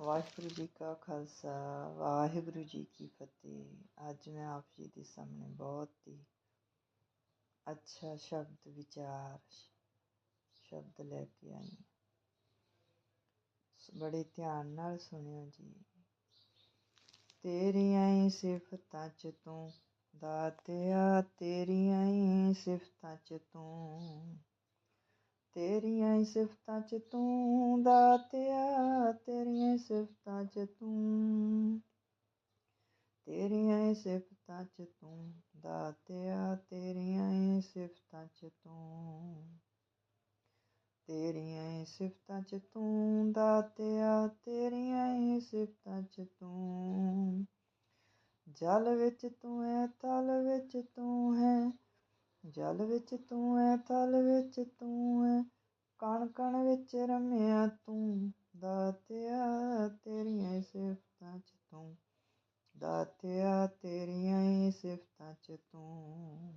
ਵਾਹਿਗੁਰੂ ਜੀ ਕਾ ਖਾਲਸਾ, ਵਾਹਿਗੁਰੂ ਜੀ ਕੀ ਫਤਿਹ। ਅੱਜ ਮੈਂ ਆਪ ਜੀ ਦੇ ਸਾਹਮਣੇ ਬਹੁਤ ਹੀ ਅੱਛਾ ਸ਼ਬਦ ਵਿਚਾਰ, ਸ਼ਬਦ ਲੈ ਕੇ ਆਈ ਬੜੇ ਧਿਆਨ ਨਾਲ ਸੁਣਿਓ ਜੀ। ਤੇਰੀਆਂ ਹੀ ਸਿਫਤਾਂ ਚ ਤੂੰ ਦਾਤਿਆ, ਤੇਰੀਆਂ ਹੀ ਸਿਫਤਾਂ ਚ ਤੂੰ ਤੇਰੀਆਂ ਹੀ ਸਿਫਤਾਂ ਚ ਤੂੰ ਦਾਤਿਆ ਤੇਰੀਆਂ ਹੀ ਸਿਫਤਾਂ ਚ ਤੂੰ। ਤੇਰੀਆਂ ਹੀ ਸਿਫਤਾਂ ਚ ਤੂੰ ਦਾਤਿਆ ਤੇਰੀਆਂ ਹੀ ਸਿਫਤਾਂ ਚ ਤੂੰ। ਤੇਰੀਆਂ ਹੀ ਸਿਫਤਾਂ ਚ ਤੂੰ ਦਾਤਿਆ ਤੇਰੀਆਂ ਹੀ ਸਿਫਤਾਂ ਚ ਤੂੰ। ਜਲ ਵਿੱਚ ਤੂੰ ਹੈ ਤਲ ਵਿੱਚ ਤੂੰ ਜਲ ਵਿੱਚ ਤੂੰ ਹੈ ਥਲ ਵਿੱਚ ਤੂੰ ਐ, ਕਣ ਕਣ ਵਿੱਚ ਰਮਿਆ ਤੂੰ, ਦਾਤਿਆ ਤੇਰੀਆਂ ਸਿਫਤਾਂ ਚ ਤੂੰ, ਦਾਤਿਆ ਤੇਰੀਆਂ ਹੀ ਸਿਫਤਾਂ ਚ ਤੂੰ,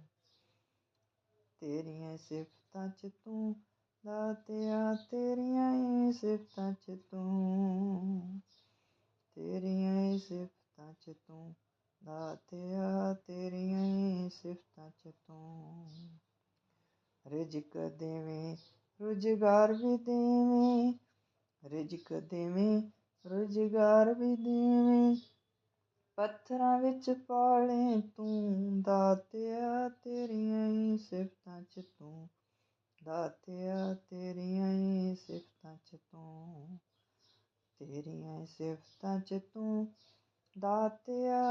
ਤੇਰੀਆਂ ਸਿਫਤਾਂ ਚ ਤੂੰ, ਦਾਤਿਆ ਤੇਰੀਆਂ ਹੀ ਸਿਫਤਾਂ ਚ ਤੂੰ, ਤੇਰੀਆਂ ਹੀ ਸਿਫਤਾਂ ਚ ਤੂੰ, ਦਾਤਿਆ ਤੇਰੀਆਂ ਸਿਫਤਾਂ ਚ ਤੂੰ ਰਿਜਕ ਦੇਵੇਂ, ਰੁਜ਼ਗਾਰ ਵੀ ਦੇਵੇਂ, ਰਿਜਕ ਦੇਵੇਂ, ਰੁਜ਼ਗਾਰ ਵੀ ਦੇਵੇਂ। ਪੱਥਰਾਂ ਵਿੱਚ ਪਾਲੇ ਤੂੰ, ਦਾਤਿਆ ਤੇਰੀਆਂ ਹੀ ਸਿਫਤਾਂ ਚ ਤੂੰ ਦਾਤਿਆ ਤੇਰੀਆਂ ਹੀ ਸਿਫਤਾਂ ਚ ਤੂੰ ਤੇਰੀਆਂ ਸਿਫਤਾਂ ਚ ਤੂੰ ਦਾਤਿਆ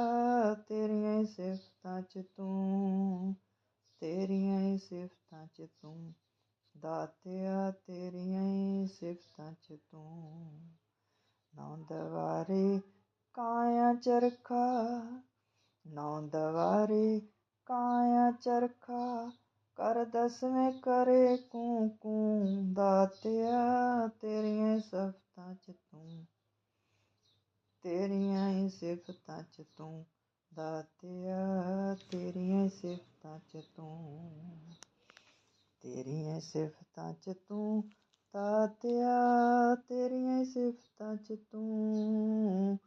ਸਿਫਤਾਂ ਚ ਤੂੰ, ਤੇਰੀਆਂ ਹੀ ਸਿਫਤਾਂ ਚ ਤੂੰ, ਦਾਤਿਆ ਤੇਰੀਆਂ ਹੀ ਸਿਫਤਾਂ ਚ ਤੂੰ। ਨੌ ਦਵਾਰੇ ਕਾਇਆ ਚਰਖਾ ਨੌ ਦਵਾਰੇ ਕਾਇਆ ਚਰਖਾ, ਕਰ ਦਸਵੇਂ ਕਰੇ ਕੂ ਕੂ, ਦਾਤਿਆ ਤੇਰੀਆਂ ਸਿਫਤਾਂ ਚ ਤੂੰ, ਤੇਰੀਆਂ ਹੀ ਸਿਫਤਾਂ ਚ ਤੂੰ। ਦਾਤਿਆ, ਤੇਰੀਆਂ ਸਿਫਤਾਂ ਚ ਤੂੰ, ਤੇਰੀਆਂ ਸਿਫਤਾਂ ਚ ਤੂੰ, ਦਾਤਿਆ, ਤੇਰੀਆਂ ਸਿਫਤਾਂ ਚ ਤੂੰ,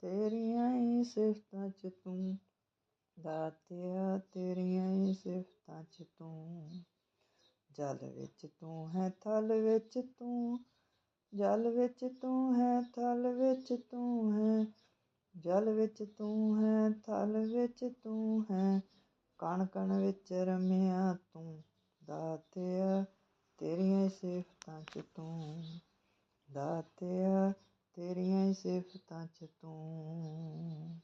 ਤੇਰੀਆਂ ਹੀ ਸਿਫਤਾਂ ਚ ਤੂੰ, ਦਾਤਿਆ, ਤੇਰੀਆਂ ਹੀ ਸਿਫਤਾਂ ਚ ਤੂੰ, ਜਲ ਵਿੱਚ ਤੂੰ ਹੈ, ਥਲ ਵਿੱਚ ਤੂੰ, ਜਲ ਵਿੱਚ ਤੂੰ ਹੈ, ਥਲ ਵਿੱਚ ਤੂੰ ਹੈ ਜਲ ਵਿੱਚ ਤੂੰ ਹੈ, ਥਲ ਵਿੱਚ ਤੂੰ ਹੈ ਕਣ ਕਣ ਵਿੱਚ ਰਮਿਆ ਤੂੰ, ਦਾਤਿਆ ਤੇਰੀਆਂ ਸਿਫਤਾਂ ਚ ਤੂੰ, ਦਾਤਿਆ ਤੇਰੀਆਂ ਸਿਫਤਾਂ ਚ ਤੂੰ।